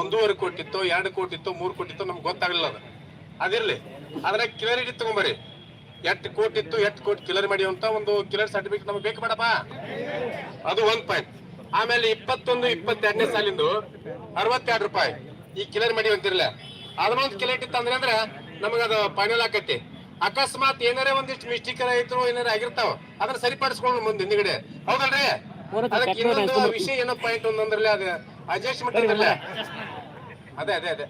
ಒಂದೂವರೆ ಕೋಟಿ ಇತ್ತು ಎರಡು ಕೋಟಿ ಇತ್ತು ಮೂರು ಕೋಟಿ ಇತ್ತು ನಮ್ಗೆ ಗೊತ್ತಾಗಲಿಲ್ಲ ಅದು. ಅದಿರ್ಲಿ. ಅದನ್ನ ಕ್ಲಿಯರಿಟಿ ತಗೊಂಬರಿ ಎಷ್ಟು ಕೋಟಿ ಇತ್ತು ಎಷ್ಟು ಕೋಟಿ ಕ್ಲಿಯರ್ ಮಾಡಿ ಅಂತ ಒಂದು ಕ್ಲಿಯರ್ ಸರ್ಟಿಫಿಕೇಟ್ ನಮ್ಗೆ ಬೇಕು ಬೇಡಪ್ಪ. ಅದು ಒಂದ್ ಪಾಯಿಂಟ್ ಆಮೇಲೆ ಇಪ್ಪತ್ತೊಂದು ಇಪ್ಪತ್ತೆರಡನೇ ಸಾಲಿಂದು ಅರವತ್ತೆರಡು ರೂಪಾಯಿ ಈ ಕ್ಲಿಯರ್ ಮಾಡಿ ಅಂತಿರಲ್ಲ ಅದನ್ನೊಂದು ಕ್ಲಿಯರ್ ಇತ್ತು ಅಂದ್ರೆ ಅಂದ್ರೆ ನಮಗೆ ಅದು ಫೈನಲ್ ಆಕತಿ. ಅಕಸ್ಮಾತ್ ಏನಾರೇ ಒಂದಿಷ್ಟು ಮಿಸ್ಟೇಕ್ ಆಯ್ತು ಏನಾರ ಆಗಿರ್ತಾವ ಅದನ್ನ ಸರಿಪಡಿಸ್ಕೊಂಡು ಮುಂದೆ ಹಿಂದ್ಗಡೆ. ಹೌದಲ್ರಿ? ಅದಕ್ಕೆ ಇನ್ನೊಂದು ವಿಷಯ ಏನೋ ಪಾಯಿಂಟ್ ಒಂದಂದ್ರಲ್ಲ ಅದು. ಅಡ್ಜಸ್ಟ್ಮೆಂಟ್ ಅಂದ್ರಲ್ಲ ಅದೇ ಅದೇ ಅದೇ.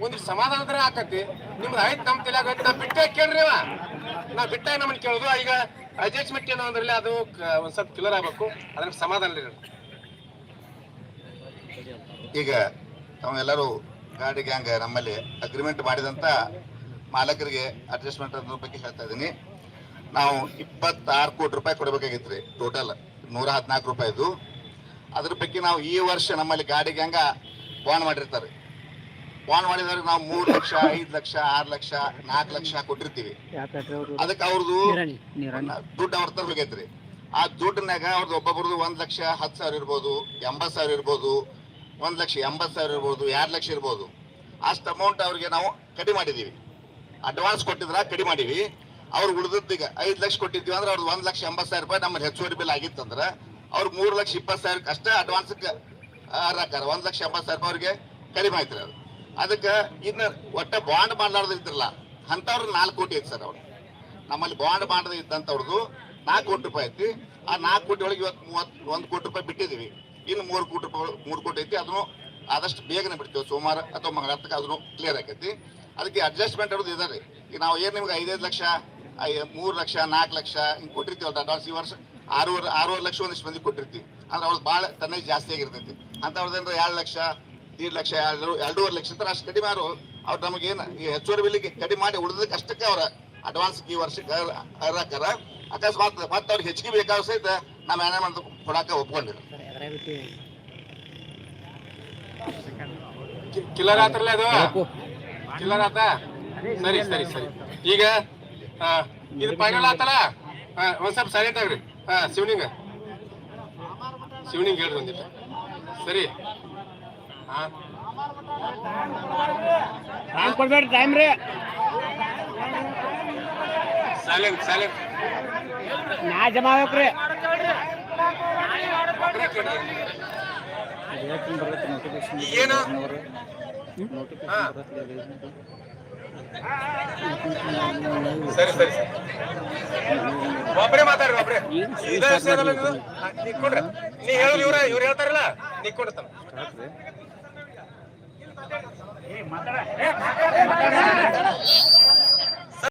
ಒಂದು ಸಮಾಧಾನದ್ರ ಆಕತಿ. ನಿಮ್ದು ಆಯ್ತು ನಮ್ ತಲೆ ಆಗೈತೆ ನಾ ಬಿಟ್ಟ ಕೇಳ್ರಿ ಅವ. ನಾ ಬಿಟ್ಟ ನಮ್ಮನ್ನ ಕೇಳೋದು. ಈಗ ಅಡ್ಜಸ್ಟ್ಮೆಂಟ್ ಏನೋ ಅಂದ್ರಲ್ಲ ಅದು ಕ- ಒಂದ್ ಸ್ವಲ್ಪ ಕ್ಲಿಯರ್ ಆಗ್ಬೇಕು. ಅದ್ರ ಸಮಾಧಾನ ರೀ ಈಗ ತಾವೆಲ್ಲರೂ ಗಾಡಿ ಗ್ಯಾಂಗ್ ನಮ್ಮಲ್ಲಿ ಅಗ್ರಿಮೆಂಟ್ ಮಾಡಿದಂತ ಮಾಲಕರಿಗೆ ಅಡ್ಜಸ್ಟ್ಮೆಂಟ್ ಅನ್ನೋ ಬಗ್ಗೆ ಹೇಳ್ತಾ ಇದ್ದೀನಿ. ನಾವು ಇಪ್ಪತ್ತಾರು ಕೋಟಿ ರೂಪಾಯಿ ಕೊಡಬೇಕಾಗಿತ್ತು ರೀ ಟೋಟಲ್ ನೂರ ಹದಿನಾಲ್ಕು ರೂಪಾಯಿದು. ಅದ್ರ ಬಗ್ಗೆ ನಾವು ಈ ವರ್ಷ ನಮ್ಮಲ್ಲಿ ಗಾಡಿ ಗ್ಯಾಂಗ ಬಾಂಡ್ ಮಾಡಿರ್ತಾರೆ. ಬಾಂಡ್ ಮಾಡಿದವ್ರಿಗೆ ನಾವು ಮೂರ್ ಲಕ್ಷ ಐದ್ ಲಕ್ಷ ಆರ್ ಲಕ್ಷ ನಾಲ್ಕು ಲಕ್ಷ ಕೊಟ್ಟಿರ್ತೀವಿ. ಅದಕ್ಕೆ ಅವ್ರದ್ದು ದುಡ್ಡು ಅವ್ರ ತರ ಹೋಗೈತ್ರಿ. ಆ ದುಡ್ಡನ್ಯಾಗ ಅವ್ರದ್ದು ಒಬ್ಬೊಬ್ರದ್ದು ಒಂದ್ ಲಕ್ಷ ಹತ್ತು ಸಾವಿರ ಇರ್ಬೋದು ಎಂಬತ್ ಸಾವಿರ ಇರ್ಬೋದು ಒಂದ್ ಲಕ್ಷ ಎಂಬತ್ ಸಾವಿರ ಇರ್ಬೋದು ಎರಡ್ ಲಕ್ಷ ಇರ್ಬೋದು. ಅಷ್ಟು ಅಮೌಂಟ್ ಅವ್ರಿಗೆ ನಾವು ಕಡಿಮೆ ಮಾಡಿದೀವಿ. ಅಡ್ವಾನ್ಸ್ ಕೊಟ್ಟಿದ್ರ ಕಡಿಮೆ ಮಾಡೀವಿ ಅವ್ರು ಉಳಿದದ್ದು ಈಗ ಐದ್ ಲಕ್ಷ ಕೊಟ್ಟಿದ್ವಿ ಅಂದ್ರೆ ಅವ್ರದ್ದು ಒಂದ್ ಲಕ್ಷ ಎಂಬತ್ ಸಾವಿರ ರೂಪಾಯಿ ನಮ್ಮ ಹೆಚ್ಚುವರಿ ಬಿಲ್ ಆಗಿತ್ತಂದ್ರ ಅವ್ರು ಮೂರು ಲಕ್ಷ ಇಪ್ಪತ್ತು ಸಾವಿರಕ್ಕೆ ಅಷ್ಟೇ ಅಡ್ವಾನ್ಸ್ ಹಾಕಾರ ಒಂದು ಲಕ್ಷ ಎಂಬತ್ ಸಾವಿರ ಅವ್ರಿಗೆ ಕಡಿಮೆ ಆಯ್ತ್ರಿ ಅದು. ಅದಕ್ಕೆ ಇನ್ನು ಒಟ್ಟ ಬಾಂಡ್ ಮಾಡ್ಲಾರ್ದು ಇದ್ರಲ್ಲ ಅಂತವ್ರು ನಾಲ್ಕು ಕೋಟಿ ಐತಿ ಸರ್ ಅವ್ರು. ನಮ್ಮಲ್ಲಿ ಬಾಂಡ್ ಮಾಡದ ಇದ್ದಂಥವ್ರದ್ದು ನಾಲ್ಕು ಕೋಟಿ ರೂಪಾಯಿ ಐತಿ. ಆ ನಾಲ್ಕು ಕೋಟಿ ಒಳಗೆ ಇವತ್ತು ಮೂವತ್ ಒಂದು ಕೋಟಿ ರೂಪಾಯಿ ಬಿಟ್ಟಿದ್ದೀವಿ ಇನ್ನು ಮೂರು ಕೋಟಿ ರೂಪಾಯಿ ಮೂರು ಕೋಟಿ ಐತಿ. ಅದನ್ನು ಆದಷ್ಟು ಬೇಗನೆ ಬಿಡ್ತೀವಿ. ಸೋಮವಾರ ಅಥವಾ ಮಂಗಳವಾರಕ್ಕೆ ಅದನ್ನು ಕ್ಲಿಯರ್ ಆಕೈತಿ. ಅದಕ್ಕೆ ಅಡ್ಜಸ್ಟ್ಮೆಂಟ್ ಅನ್ನೋದು ಇದಾರೆ ಈಗ ನಾವು ಏನು ನಿಮ್ಗೆ ಐದೈದು ಲಕ್ಷ ಮೂರು ಲಕ್ಷ, ನಾಲ್ಕು ಲಕ್ಷ ಹಿಂಗೆ ಕೊಟ್ಟಿರ್ತೀವಿ ಅಡ್ವಾನ್ಸ್ ಈ ವರ್ಷ? ಆರೂವರೆ ಆರೂವರೆ ಲಕ್ಷ ಒಂದಿಷ್ಟು ಮಂದಿ ಕೊಟ್ಟಿರ್ತೀವಿ. ಅಂದ್ರೆ ಅವ್ರದ್ದು ಭಾಳ ತನ್ನೇ ಜಾಸ್ತಿ ಆಗಿರ್ತೈತಿ. ಏನಾರ ಎರಡು ಲಕ್ಷ ಎರಡು ಲಕ್ಷ ಎರಡು ಎರಡೂವರೆ ಲಕ್ಷ ಅಂತ ಅಷ್ಟು ಕಡಿಮೆ ಆರು ಅವ್ರು ನಮಗೇನು ಈ ಹೆಚ್ಚುವರಿ ಬಿಲ್ಲಿಗೆ ಕಡಿಮೆ ಮಾಡಿ ಉಳಿದಕ್ಕೆ ಅಷ್ಟಕ್ಕೆ ಅವ್ರ ಅಡ್ವಾನ್ಸ್ ಈ ವರ್ಷಕ್ಕೆ ಹರಾಕಾರ ಅಕಸ್ಮಾತ್ ಮತ್ತೆ ಅವ್ರಿಗೆ ಹೆಚ್ಚಿಗೆ ಬೇಕಾದ್ರೂ ಸಹಿತ ನಾವು ಏನೇ ಮಾಡ್ದು ಕೊಡಕ್ಕೆ ಒಪ್ಕೊಂಡಿಲ್ಲ. ಕಿಲ್ಲರ್ ಆತ್ರಲ್ಲ ಅದು? ಕಿಲ್ಲರ್ ಆತ? ಸರಿ ಸರಿ ಸರಿ. ಈಗ ಇದು ಫೈನಲ್ ಆತಲ್ಲ? ಹಾ ಒಂದ್ ಸ್ವಲ್ಪ ಸರಿ ಆಗ್ರಿ. ಹಾ ಶಿವನಿಂಗ. ಶಿವನಿಂಗ್ ಹೇಳಿ ಬಂದಿಲ್ಲ ಸರಿ. ಹಾ. ಕೊಡ್ಬೇಡ್ರಿ ಟೈಮ್ ರೀ. ಸೈಲೆಂಟ್ ಸೈಲೆಂಟ್ ನಾ ಜಮಾ ಆಗ್ಬೇಕ್ರಿ ಏನು? ಹಾ. ಸರಿ ಸರಿ ಸರಿ. ಒಬ್ರೆ ಮಾತಾಡ್ರಿ ಒಬ್ರೆ? ಹಾ, ನೀ ಕೊಡ್ರಿ ನೀ ಹೇಳಿ ಇವ್ರ ಇವ್ರು ಹೇಳ್ತಾರಲ್ಲ ನೀ ಕೊಡ್ತಾನ